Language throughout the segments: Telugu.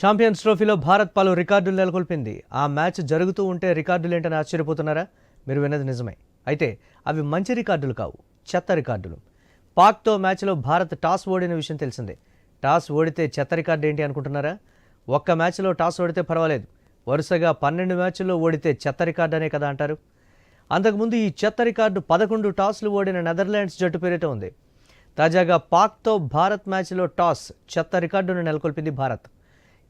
ఛాంపియన్స్ ట్రోఫీలో భారత్ పలు రికార్డులు నెలకొల్పింది. ఆ మ్యాచ్ జరుగుతూ ఉంటే రికార్డులేంటని ఆశ్చర్యపోతున్నారా? మీరు విన్నది నిజమే. అయితే అవి మంచి రికార్డులు కావు చెత్త రికార్డులు. పాక్తో మ్యాచ్లో భారత్ టాస్ ఓడిన విషయం తెలిసిందే. టాస్ ఓడితే చెత్త రికార్డు ఏంటి అనుకుంటున్నారా? ఒక్క మ్యాచ్లో టాస్ ఓడితే పర్వాలేదు. వరుసగా పన్నెండు మ్యాచ్ల్లో ఓడితే చెత్త రికార్డు అనే కదా అంటారు. అంతకుముందు ఈ చెత్త రికార్డు పదకొండు టాస్లు ఓడిన నెదర్లాండ్స్ జట్టు పేరిట ఉంది. తాజాగా పాక్తో భారత్ మ్యాచ్లో టాస్ చెత్త రికార్డును నెలకొల్పింది భారత్.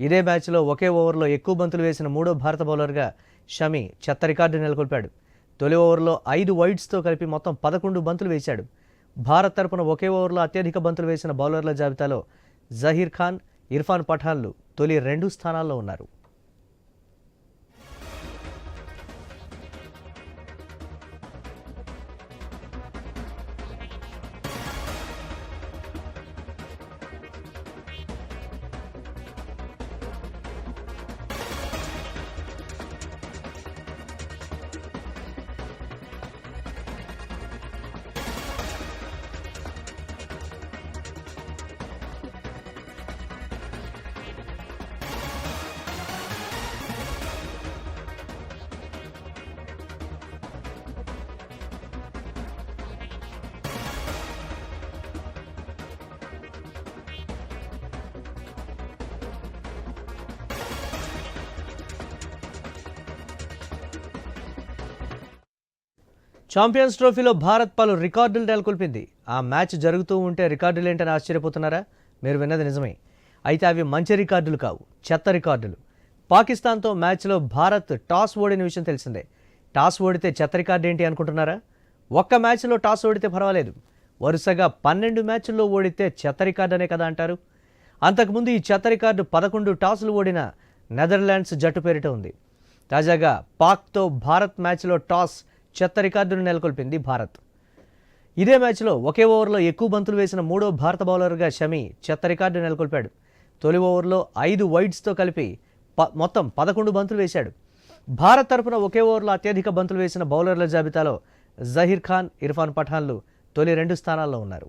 ఇదే మ్యాచ్లో ఒకే ఓవర్లో ఎక్కువ బంతులు వేసిన మూడో భారత బౌలర్గా షమి చెత్త రికార్డు నెలకొల్పాడు. తొలి ఓవర్లో ఐదు వైడ్స్తో కలిపి మొత్తం పదకొండు బంతులు వేశాడు. భారత్ తరపున ఒకే ఓవర్లో అత్యధిక బంతులు వేసిన బౌలర్ల జాబితాలో జహీర్ ఖాన్ ఇర్ఫాన్ పఠాన్లు తొలి రెండు స్థానాల్లో ఉన్నారు. ఛాంపియన్స్ ట్రోఫీలో భారత్ పలు రికార్డులు నెలకొల్పింది. ఆ మ్యాచ్ జరుగుతూ ఉంటే రికార్డులు ఏంటని ఆశ్చర్యపోతున్నారా? మీరు విన్నది నిజమే. అయితే అవి మంచి రికార్డులు కావు చెత్త రికార్డులు. పాకిస్తాన్తో మ్యాచ్లో భారత్ టాస్ ఓడిన విషయం తెలిసిందే. టాస్ ఓడితే చెత్త రికార్డు ఏంటి అనుకుంటున్నారా? ఒక్క మ్యాచ్లో టాస్ ఓడితే పర్వాలేదు. వరుసగా పన్నెండు మ్యాచ్ల్లో ఓడితే చెత్త రికార్డు అనే కదా అంటారు. అంతకుముందు ఈ చెత్త రికార్డు పదకొండు టాసులు ఓడిన నెదర్లాండ్స్ జట్టు పేరిట ఉంది. తాజాగా పాక్తో భారత్ మ్యాచ్లో టాస్ చెత్త రికార్డును నెలకొల్పింది భారత్. ఇదే మ్యాచ్లో ఒకే ఓవర్లో ఎక్కువ బంతులు వేసిన మూడో భారత బౌలర్గా షమి చెత్త రికార్డు నెలకొల్పాడు. తొలి ఓవర్లో ఐదు వైడ్స్తో కలిపి ప మొత్తం పదకొండు బంతులు వేశాడు. భారత్ తరపున ఒకే ఓవర్లో అత్యధిక బంతులు వేసిన బౌలర్ల జాబితాలో జహీర్ ఖాన్ ఇర్ఫాన్ పఠాన్లు తొలి రెండు స్థానాల్లో ఉన్నారు.